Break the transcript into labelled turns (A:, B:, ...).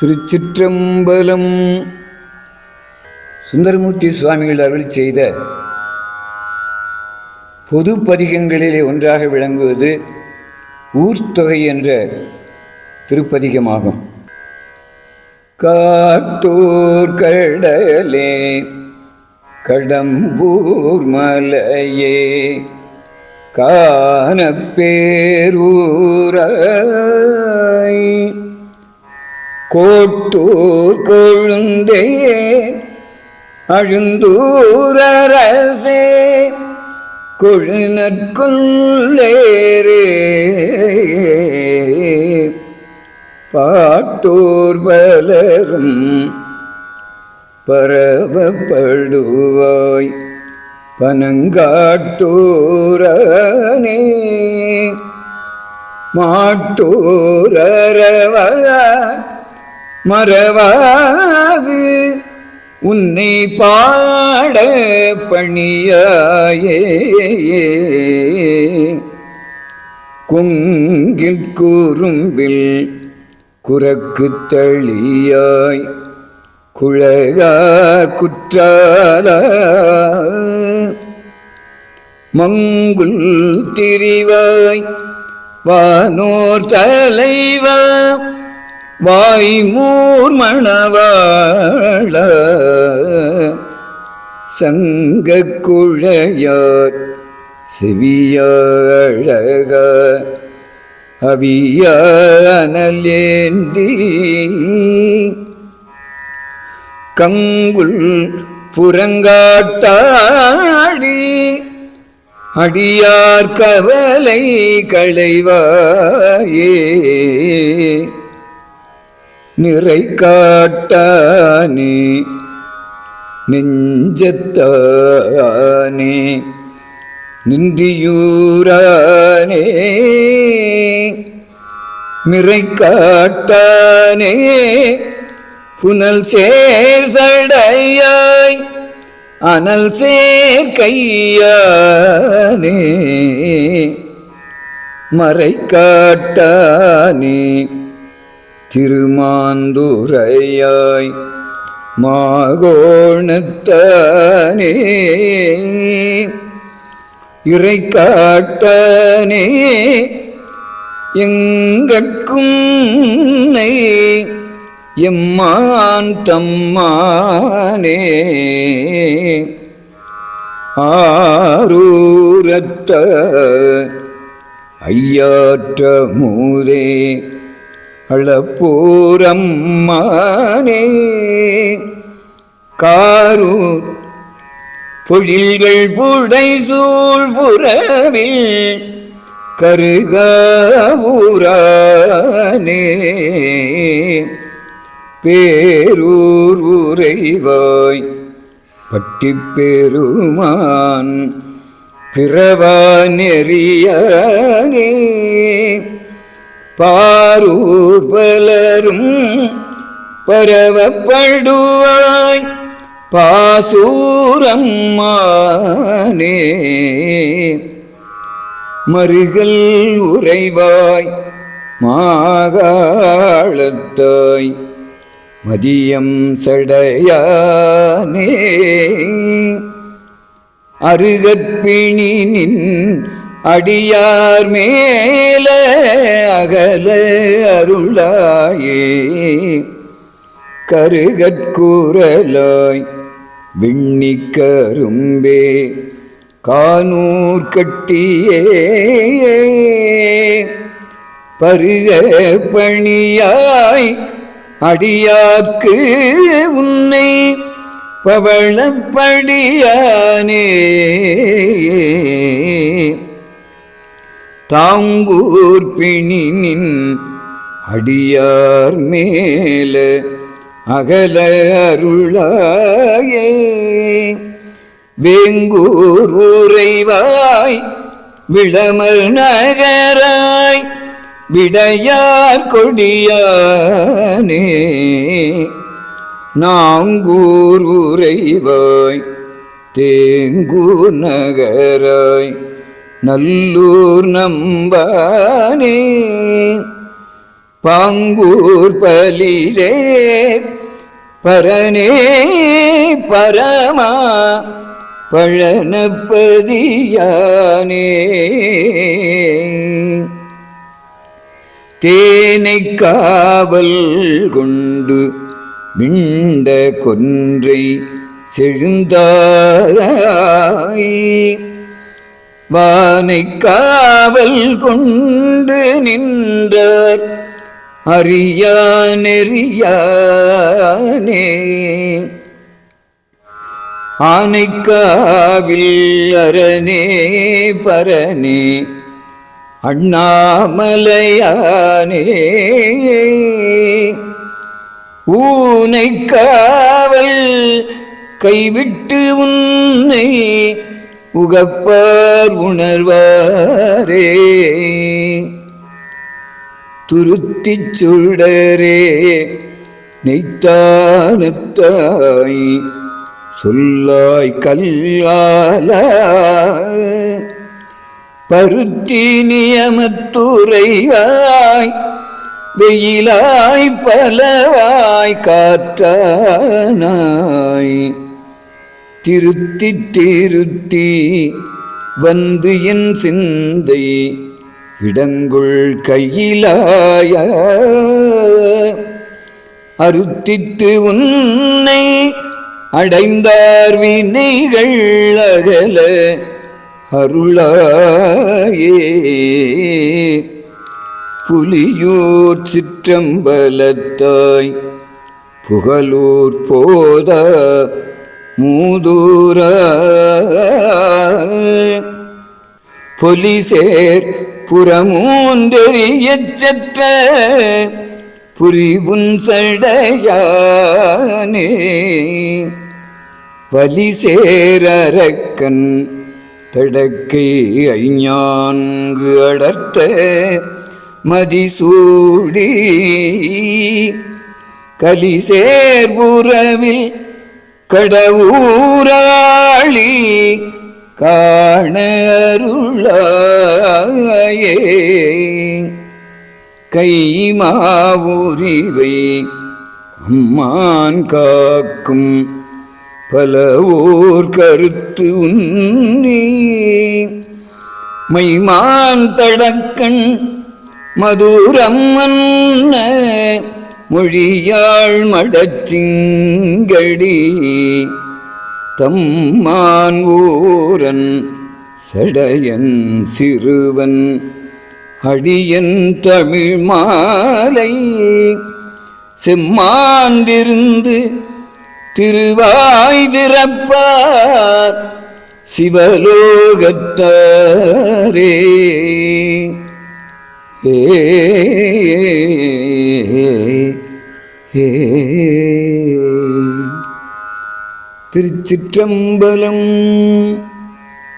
A: திருச்சிற்றம்பலம். சுந்தரமூர்த்தி சுவாமிகள் அருள் செய்த பொது பதிகங்களிலே ஒன்றாக விளங்குவது ஊர்த்தொகை என்ற திருப்பதிகமாகும். காத்தூர் கடலே கடம்பூர் மலையே காணப்பேரூராய். கோட்டூர் கொழுந்தையே அழுந்தூரரசே கொழுநற்குள்ளேரே பாட்டோர் பலரும் பரவப்படுவாய் பனங்காட்டூரனே. மாட்டூரவ மறவாது. உன்னை பாட பணியாயே. குங்கில் கூறும்பில் குரக்கு தளியாய் குழகா குற்றால. மங்குல் திரிவாய். வானோர் தலைவா. வாய்மூர் மணவாழ சங்க குழையார் செவியழக அவியானலேந்தி கங்குல் புறங்காட்டாடி அடியார் கவலை களைவாயே நிறை காட்டானே நெஞ்சத்தானே நின்றியூரானே மிறை காட்டானே புனல் சேர் சடையாய் அனல் சேர் கையானே மறை காட்டானே. திருமாந்துரையாய் மாகோணத்தானே இறை காட்டானே எங்கட்கும் எம்மான் தம்மானே. ஆரூரத்த ஐயாற்ற மூதே அளப்பூரம்மானே காரூர் பொழில்கள் புடை சூழ் புறவில் கருகாவூரானே. பேரூர் உரைவாய் பட்டி பெருமான் பிறவா நெறியானே. பாரூர் பலரும் பரவப்படுவாய். பாசூரம்மானே மருகல் உறைவாய் மாகாளத்தாய் மதியம் சடையானே. அருகற்பிணி நின் அடியார் மேல அகல அருளாயே. கருகற்கூறலாய் விண்ணிக்கரும்பே கானூர் கட்டியே. பருக பணியாய் அடியாக்கு உன்னை பவளப்படியானே தாங்கூர் பிணினின் அடியார் மேல அகல அருளாயே. வேங்கூர் உறைவாய் விளமர் நகராய் விடையார் கொடியானே. நாங்கூர் உறைவாய் தேங்கூர் நகராய் நல்லூர் நம்பானே. பாங்கூர் பலிலே பரனே பரமா பழனப்பதியானே. தேனை காவல் கொண்டு மிண்ட கொன்றை செழுந்தாராய். வானைக்காவல் கொண்டு நின்றார். அறியா நெறியானே ஆனைக்காவில் அரணே பரணே. அண்ணாமலையானே. ஊனைக்காவல் கைவிட்டு உன்னை உகப்பார் உணர்வாரே. துருத்திச் சுடரே நெய்த்தானத்தாய் சொல்லாய் கல்லால. பருத்தி நியமத்துறைவாய் வெயிலாய் பலவாய் காற்றானாய். திருத்தி திருத்தி வந்து என் சிந்தை இடங்குள் கையிலாய. அருத்தித்து உன்னை அடைந்தார் வினைகள் அகல அருளாயே. புலியூர் சிற்றம்பலத்தாய் புகழூர் போதா மூதூர. பொலிசேர் புறமூந்தெறியச்சற்ற புரிபுன்சடையானே புரிபுன் சடையானே. வலிசேரக்கன் தடக்கை ஐஞான்கு அடர்த்த மதிசூடி கலிசேர் புறவில் கடவுராளி காண அருளாயே. கைமாவுரிவை அம்மான் காக்கும் பல ஊர் கருத்து உன்னி. மைமான் தடக்கண் மதுரம் மன்ன மொழியாள் மடச்சிங்கடி தம்மான் ஊரன் சடையன் சிறுவன் அடியன் தமிழ் மாலை செம்மாந்திருந்து திருவாய் திறப்பார் சிவலோகத்தாரே. ஏ ஏ திருச்சிற்றம்பலம்